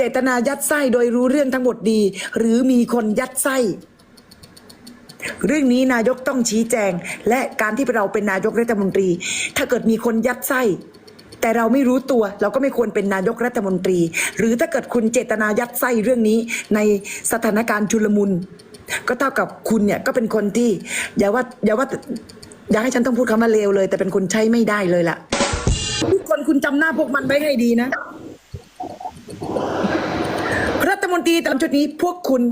จตนายัดไส้โดยรู้เรื่องทั้งหมดดี หรือมีคนยัดไส้เรื่องนี้นายกต้องชี้แจง และการที่เราเป็นนายกรัฐมนตรี ถ้าเกิดมีคนยัดไส้ แต่เราไม่รู้ตัวเราก็ไม่ควรเป็นนายกรัฐมนตรี หรือถ้าเกิดคุณเจตนายัดไส้เรื่องนี้ในสถานการณ์ชุลมุน ก็เท่ากับคุณเนี่ยก็เป็นคนที่อย่าว่าอย่าว่าอย่าให้ฉันต้องพูดคำว่าเลวเลย แต่เป็นคนใช้ไม่ได้เลยล่ะทุกคนคุณจำหน้าพวกมันไว้ให้ดีนะ มนตรีตามชุดนี้พวกคุณ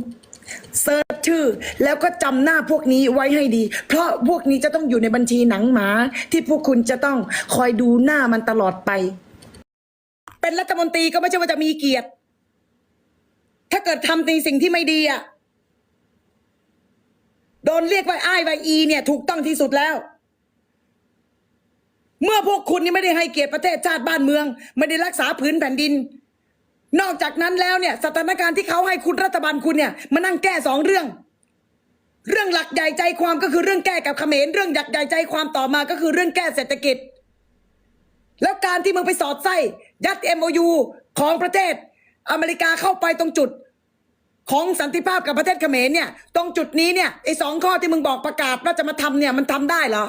เซิร์ชชื่อ แล้วก็จำหน้าพวกนี้ไว้ให้ดี เพราะพวกนี้จะต้องอยู่ในบัญชีหนังหมา ที่พวกคุณจะต้องคอยดูหน้ามันตลอดไป เป็นรัฐมนตรีก็ไม่ใช่ว่าจะมีเกียรติ ถ้าเกิดทำในสิ่งที่ไม่ดีอะโดนเรียกว่าอ้ายว่าอี เนี่ย ถูกต้องที่สุดแล้ว เมื่อพวกคุณนี่ไม่ได้ให้เกียรติประเทศชาติบ้านเมือง ไม่ได้รักษาพื้นแผ่นดิน นอกจากนั้นแล้วเนี่ยสถานการณ์ที่เขาให้คุณรัฐบาลคุณเนี่ยมานั่งแก้สองเรื่อง เรื่องหลักใหญ่ใจความก็คือเรื่องแก้กับเขมรเรื่องหลักใหญ่ใจความต่อมาก็คือเรื่องแก้เศรษฐกิจ แล้วการที่มึงไปสอดไส้ยัด MOU ของประเทศอเมริกาเข้าไปตรงจุด ของสันติภาพกับประเทศเขมรเนี่ย ตรงจุดนี้เนี่ยไอ้สองข้อที่มึงบอกประกาศว่าจะมาทำเนี่ยมันทำได้เหรอ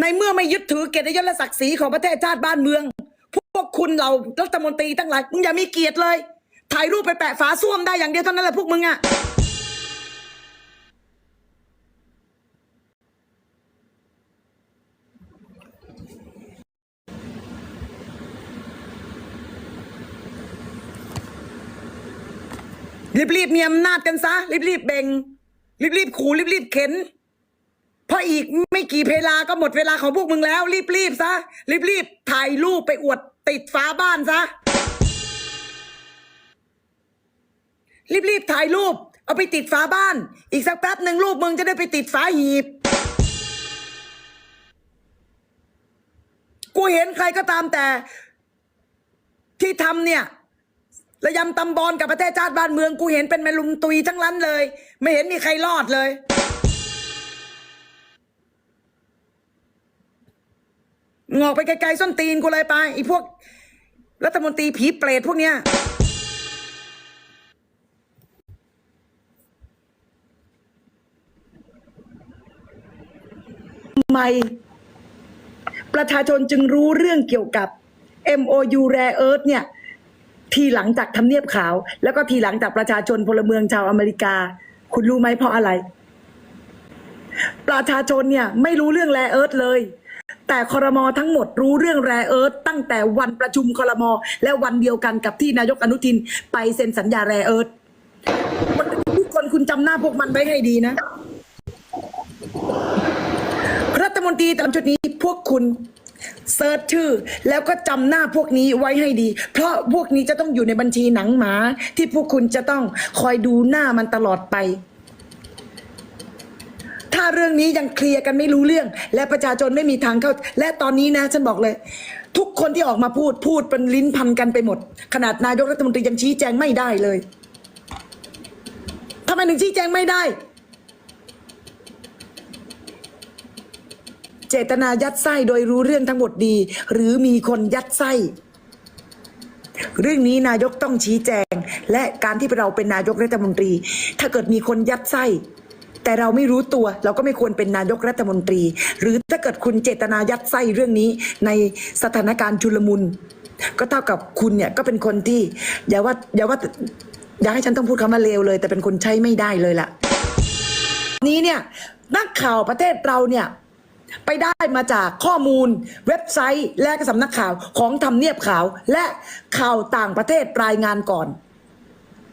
ในเมื่อไม่ยึดถือเกียรติยศและศักดิ์ศรีของประเทศชาติบ้านเมือง พวกคุณเรารัฐมนตรีทั้งหลายมึงอย่ามีเกียรติเลย ถ่ายรูปไปแปะฝาส้วมได้อย่างเดียวเท่านั้นแหละพวกมึงอะรีบๆมีอำนาจกันซะรีบๆเบ่งรีบๆขู่รีบๆเข็น เพราะอีกไม่กี่เวลาก็หมดเวลาของพวกมึงแล้ว รีบๆซะ รีบๆถ่ายรูปไปอวดติดฝาบ้านซะ รีบๆถ่ายรูป เอาไปติดฝาบ้าน อีกสักแป๊บหนึ่งรูปมึงจะได้ไปติดฝาหีบ กูเห็นใครก็ตามแต่ ที่ทำเนี่ยระยำตำบอลกับประเทศชาติบ้านเมือง กูเห็นเป็นแมลุมตุยทั้งนั้นเลย ไม่เห็นมีใครรอดเลย งอกไปไกลๆส้นตีนกูเลยไปไอีพวก รัฐมนตรีผีเปรตพวกเนี้ยทำไมประชาชนจึงรู้เรื่องเกี่ยวกับ MOU Rare Earth เนี่ย ทีหลังจากทำเนียบขาว แล้วก็ทีหลังจากประชาชนพลเมืองชาวอเมริกา คุณรู้ไหมเพราะอะไร ประชาชนเนี่ย ไม่รู้เรื่องแร่เอิร์ธเลย แต่คอรมอทั้งหมดรู้เรื่องแรเอิร์ธตั้งแต่วันประชุมคอรมอและวันเดียวกันกับที่นายกอนุทินไปเซ็นสัญญาแรเอิร์ธทุกคนคุณจำหน้าพวกมันไว้ให้ดีนะ รัฐมนตรีตามชุดนี้พวกคุณเซิร์ชชื่อ แล้วก็จำหน้าพวกนี้ไว้ให้ดี เพราะพวกนี้จะต้องอยู่ในบัญชีหนังหมา ที่พวกคุณจะต้องคอยดูหน้ามันตลอดไป ถ้าเรื่องนี้ยังเคลียร์กันไม่รู้เรื่อง และประชาชนไม่มีทางเข้า และตอนนี้นะ ฉันบอกเลย ทุกคนที่ออกมาพูดพูดเป็นลิ้นพันกันไปหมด ขนาดนายกรัฐมนตรียังชี้แจงไม่ได้เลยทำไมถึงชี้แจงไม่ได้ เจตนายัดไส้โดยรู้เรื่องทั้งหมดดี หรือมีคนยัดไส้เรื่องนี้นายกต้องชี้แจง และการที่เราเป็นนายกรัฐมนตรี ถ้าเกิดมีคนยัดไส้ แต่เราไม่รู้ตัวเราก็ไม่ควรเป็นนายกรัฐมนตรี หรือถ้าเกิดคุณเจตนายัดไส้เรื่องนี้ในสถานการณ์ชุลมุน ก็เท่ากับคุณเนี่ยก็เป็นคนที่อย่าว่าอย่าว่าอย่าให้ฉันต้องพูดคำว่าเลวเลย แต่เป็นคนใช้ไม่ได้เลยล่ะ นี้เนี่ยนักข่าวประเทศเราเนี่ยไปได้มาจากข้อมูลเว็บไซต์และสำนักข่าวของทำเนียบข่าวและข่าวต่างประเทศรายงานก่อน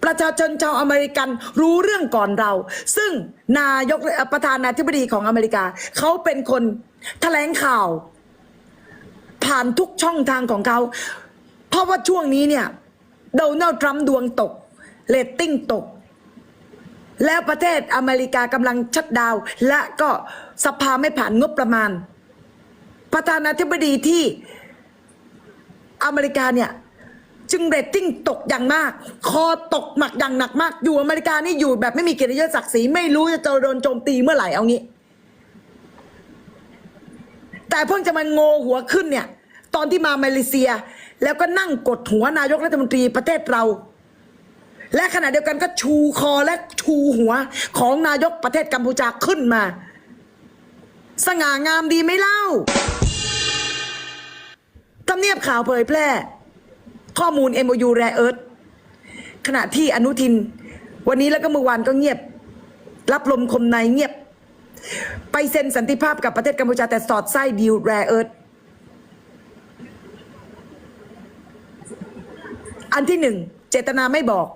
ประชาชนชาวอเมริกันรู้เรื่องก่อนเรา ซึ่งนายกประธานาธิบดีของอเมริกา เขาเป็นคนแถลงข่าว ผ่านทุกช่องทางของเขา เพราะว่าช่วงนี้เนี่ยโดนัลด์ทรัมป์ดวงตกเรตติ้งตก แล้วประเทศอเมริกากำลังชัดดาว และก็สภาไม่ผ่านงบประมาณ ประธานาธิบดีที่อเมริกาเนี่ย จึงเรตติ้งตกอย่างมาก คอตกหมักอย่างหนักมาก อยู่อเมริกานี่อยู่แบบไม่มีเกียรติยศศักดิ์ศรีไม่รู้จะโดนโจมตีเมื่อไหร่เอางี้ แต่เพิ่งจะมาโงหัวขึ้นเนี่ย ตอนที่มามาเลเซีย แล้วก็นั่งกดหัวนายกรัฐมนตรีประเทศเรา และขณะเดียวกันก็ชูคอและชูหัวของนายกประเทศกัมพูชาขึ้นมา สง่างามดีไหมเล่าทำเนียบข่าวเผยแพร่ ข้อมูล MOU แรเอิร์ธขณะที่อนุทิน วันนี้แล้วก็เมื่อวานก็เงียบ รับลมคมในเงียบ ไปเซ็นสันติภาพกับประเทศกัมพูชาแต่สอดไส้ดีลแรเอิร์ธอันที่หนึ่งเจตนาไม่บอก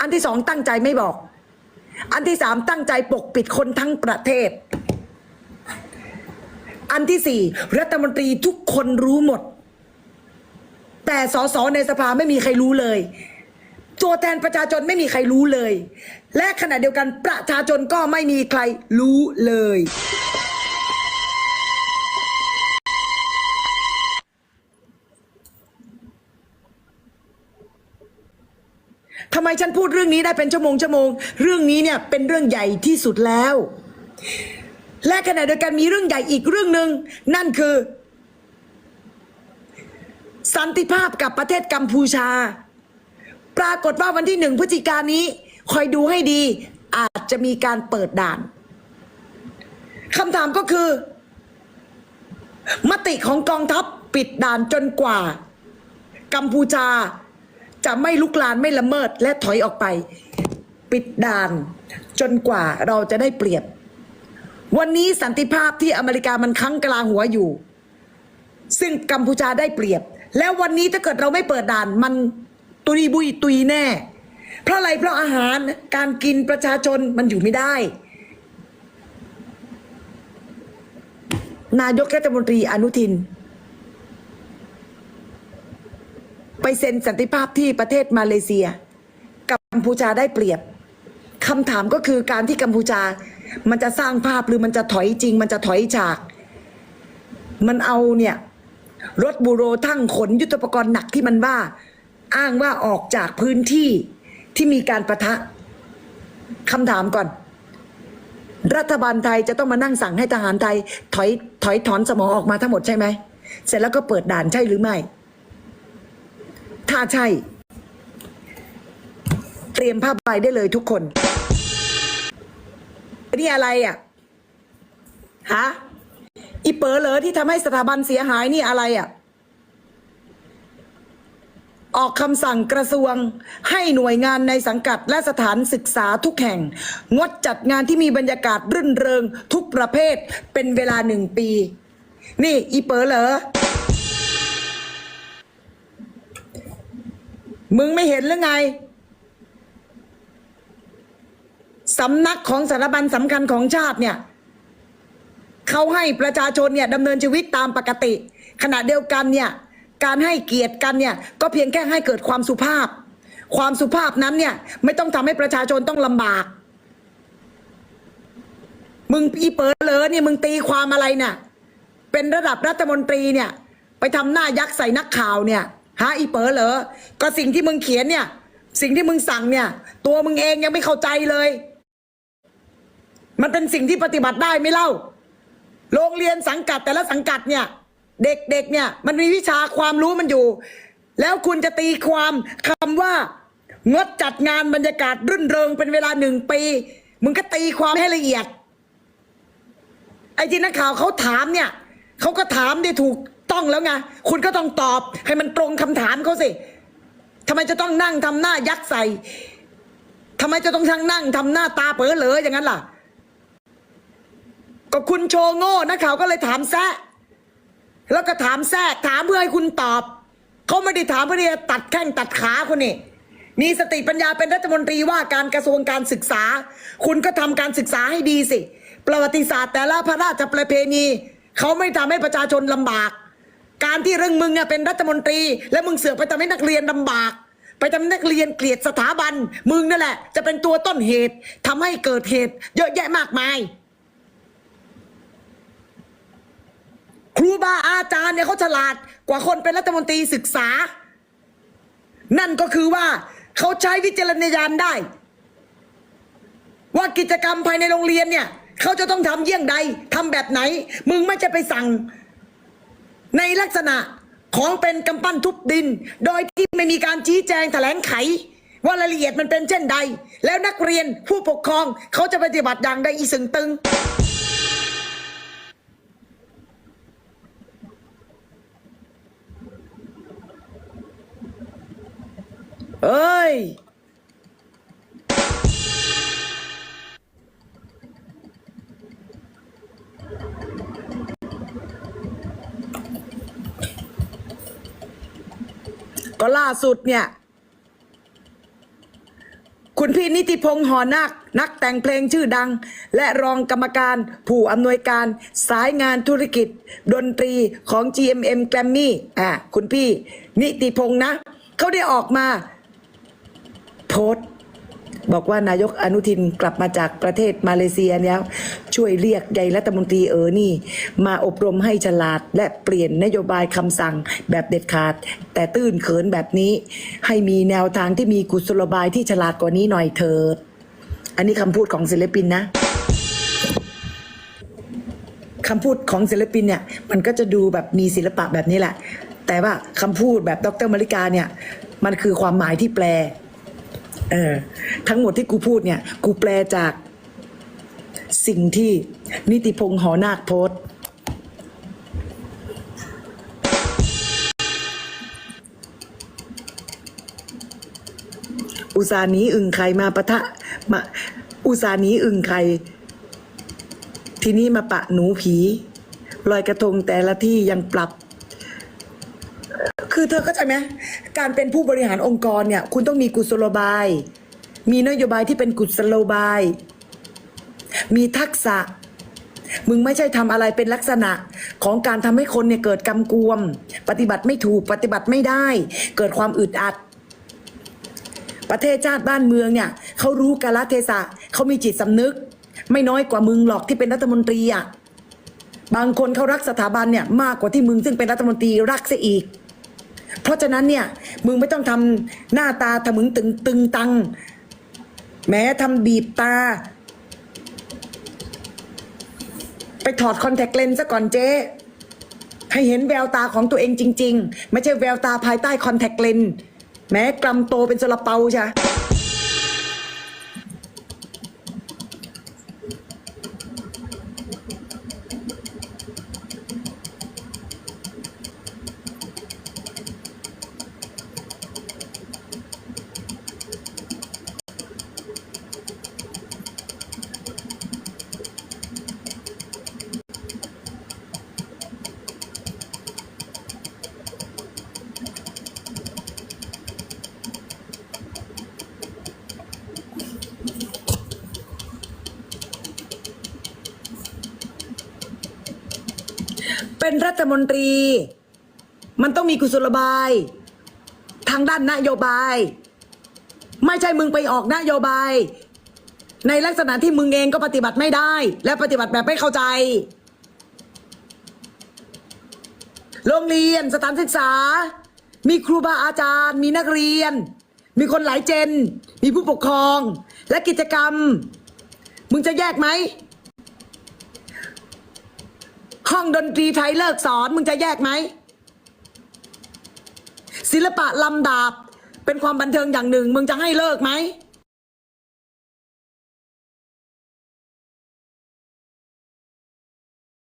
อันที่สองตั้งใจไม่บอก อันที่สามตั้งใจปกปิดคนทั้งประเทศ อันที่สี่รัฐมนตรีทุกคนรู้หมด แต่สสในสภาไม่มีใครรู้เลยตัวแทนประชาชนไม่มีใครรู้เลย และขณะเดียวกันประชาชนก็ไม่มีใครรู้เลย ทำไมฉันพูดเรื่องนี้ได้เป็นชั่วโมงชั่วโมง เรื่องนี้เนี่ยเป็นเรื่องใหญ่ที่สุดแล้ว และขณะเดียวกันมีเรื่องใหญ่อีกเรื่องหนึ่งนั่นคือ สันติภาพกับประเทศกัมพูชา ปรากฏว่าวันที่หนึ่งพฤศจิกายนนี้ คอยดูให้ดี อาจจะมีการเปิดด่านคำถามก็คือ มติของกองทัพปิดด่านจนกว่า กัมพูชา จะไม่ลุกลานไม่ละเมิดและถอยออกไป ปิดด่านจนกว่าเราจะได้เปรียบ วันนี้สันติภาพที่อเมริกามันค้างกลาหัวอยู่ ซึ่งกัมพูชาได้เปรียบ แล้ววันนี้ถ้าเกิดเราไม่เปิดด่าน มันตุยบุยตุยแน่ เพราะอะไรเพราะอาหารการกินประชาชนมันอยู่ไม่ได้ นายกรัฐมนตรีอนุทิน ไปเซ็นสันติภาพที่ประเทศมาเลเซีย กัมพูชาได้เปรียบคำถามก็คือการที่กัมพูชา มันจะสร้างภาพหรือมันจะถอยจริง มันจะถอยฉาก มันเอาเนี่ย รถบูโรทั้งขนยุทธปกรณ์หนักที่มันว่า อ้างว่าออกจากพื้นที่ที่มีการประทะคำถามก่อน รัฐบาลไทยจะต้องมานั่งสั่งให้ทหารไทย ถอยถอยถอนสมองออกมาทั้งหมดใช่ไหม เสร็จแล้วก็เปิดด่านใช่หรือไม่ ถ้าใช่ เตรียมผ้าใบได้เลยทุกคน นี่อะไรอะฮะ อีเป๋อเหรอที่ทำให้สถาบันเสียหายนี่อะไรอะ ออกคำสั่งกระทรวงให้หน่วยงานในสังกัดและสถานศึกษาทุกแห่ง งดจัดงานที่มีบรรยากาศรื่นเริงทุกประเภทเป็นเวลาหนึ่งปี นี่อีเป๋อเหรอมึงไม่เห็นหรือไงสำนักของสถาบันสำคัญของชาติเนี่ย เขาให้ประชาชนเนี่ยดำเนินชีวิตตามปกติ ขณะเดียวกันเนี่ยการให้เกียรติกันเนี่ยก็เพียงแค่ให้เกิดความสุภาพ ความสุภาพนั้นเนี่ยไม่ต้องทำให้ประชาชนต้องลำบาก มึงอีเปิดเลยเนี่ยมึงตีความอะไรเนี่ยเป็นระดับรัฐมนตรีเนี่ยไปทำหน้ายักษ์ใส่นักข่าวเนี่ยฮะอีเป๋อเหรอ ก็สิ่งที่มึงเขียนเนี่ย สิ่งที่มึงสั่งเนี่ย ตัวมึงเองยังไม่เข้าใจเลย มันเป็นสิ่งที่ปฏิบัติได้ไม่เล่า โรงเรียนสังกัดแต่ละสังกัดเนี่ย เด็กๆเนี่ย มันมีวิชาความรู้มันอยู่ แล้วคุณจะตีความคำว่างดจัดงานบรรยากาศรื่นเริงเป็นเวลาหนึ่งปี มึงก็ตีความให้ละเอียด ไอ้ที่นักข่าวเขาถามเนี่ยเขาก็ถามได้ถูกต้องแล้วไงคุณก็ต้องตอบให้มันตรงคำถามเขาสิทำไมจะต้องนั่งทำหน้ายักษ์ใส่ทำไมจะต้องทั้งนั่งทำหน้าตาเป๋อเหลออย่างนั้นล่ะ ก็คุณโชว์โง่นักข่าวก็เลยถามแซะแล้วก็ถามแทรกถามเพื่อให้คุณตอบ เขาไม่ได้ถามเพื่อจะตัดแข้งตัดขาคุณนี่มีสติปัญญาเป็นรัฐมนตรีว่าการกระทรวงการศึกษา คุณก็ทำการศึกษาให้ดีสิ ประวัติศาสตร์แต่ละพระราชประเพณี เขาไม่ทำให้ประชาชนลำบาก การที่เรื่องมึงเนี่ยเป็นรัฐมนตรี แล้วมึงเสือกไปทำให้นักเรียนลำบาก ไปทำให้นักเรียนเกลียดสถาบัน มึงนั่นแหละ จะเป็นตัวต้นเหตุทำให้เกิดเหตุ เยอะแยะมากมาย ครูบาอาจารย์เนี่ยเขาฉลาดกว่าคนเป็นรัฐมนตรีศึกษา นั่นก็คือว่าเขาใช้วิจารณญาณได้ ว่ากิจกรรมภายในโรงเรียนเนี่ยเขาจะต้องทำเยี่ยงใดทำแบบไหน มึงไม่จะไปสั่ง ในลักษณะของเป็นกำปั้นทุบดิน โดยที่ไม่มีการชี้แจงแถลงไข ว่ารายละเอียดมันเป็นเช่นใด แล้วนักเรียนผู้ปกครองเขาจะปฏิบัติอย่างใดอีสึงตึง เอ้ย ก็ล่าสุดเนี่ย คุณพี่นิติพงษ์หอนัก นักแต่งเพลงชื่อดัง และรองกรรมการผู้อำนวยการสายงานธุรกิจ ดนตรีของ GMM Grammy อะคุณพี่นิติพงษ์นะ เขาได้ออกมา โพสต์บอกว่านายกอนุทินกลับมาจากประเทศมาเลเซียแล้วช่วยเรียกใยรัฐมนตรีเออนี่ มาอบรมให้ฉลาดและเปลี่ยนนโยบายคำสั่งแบบเด็ดขาด แต่ตื้นเขินแบบนี้ ให้มีแนวทางที่มีกุศโลบายที่ฉลาดกว่านี้หน่อยเถิดอันนี้คำพูดของศิลปินนะคำพูดของศิลปินเนี่ย มันก็จะดูแบบมีศิลปะแบบนี้แหละ แต่ว่าคำพูดแบบดรมาริกาเนี่ย มันคือความหมายที่แปล เออทั้งหมดที่กูพูดเนี่ย กูแปลจากสิ่งที่นิติพงษ์หอนาคโพสอุตสาหนีอึ่งไข่มาปะทะมาอุตสาหนีอึ่งไข่ที่นี้มาปะหนูผีลอยกระทงแต่ละที่ยังปรับ คือเธอเข้าใจไหมการเป็นผู้บริหารองค์กรเนี่ย คุณต้องมีกุศโลบาย มีนโยบายที่เป็นกุศโลบาย มีทักษะ มึงไม่ใช่ทำอะไรเป็นลักษณะของการทำให้คนเนี่ยเกิดกำกวม ปฏิบัติไม่ถูกปฏิบัติไม่ได้ เกิดความอึดอัด ประเทศชาติบ้านเมืองเนี่ยเขารู้กาลเทศะเขามีจิตสำนึก ไม่น้อยกว่ามึงหรอกที่เป็นรัฐมนตรีอะบางคนเขารักสถาบันเนี่ยมากกว่าที่มึงซึ่งเป็นรัฐมนตรีรักเสียอีก เพราะฉะนั้นเนี่ยมึงไม่ต้องทำหน้าตาทะมึงตึงตึงตัง แม้ทำบีบตา ไปถอดคอนแทคเลนส์ซะก่อนเจ๊ให้เห็นแววตาของตัวเองจริง ๆ ไม่ใช่แววตาภายใต้คอนแทคเลนส์แม้กลำโตเป็นสลับเปาใช่ เป็นรัฐมนตรี มันต้องมีกุศลบาย ทางด้านนโยบาย ไม่ใช่มึงไปออกนโยบาย ในลักษณะที่มึงเองก็ปฏิบัติไม่ได้ และปฏิบัติแบบไม่เข้าใจ โรงเรียนสถานศึกษา มีครูบาอาจารย์ มีนักเรียน มีคนหลายเจน มีผู้ปกครอง และกิจกรรม มึงจะแยกไหม ห้องดนตรีไทยเลิกสอน มึงจะแยกไหม ศิลปะลำดาบ เป็นความบันเทิงอย่างหนึ่ง มึงจะให้เลิกไหม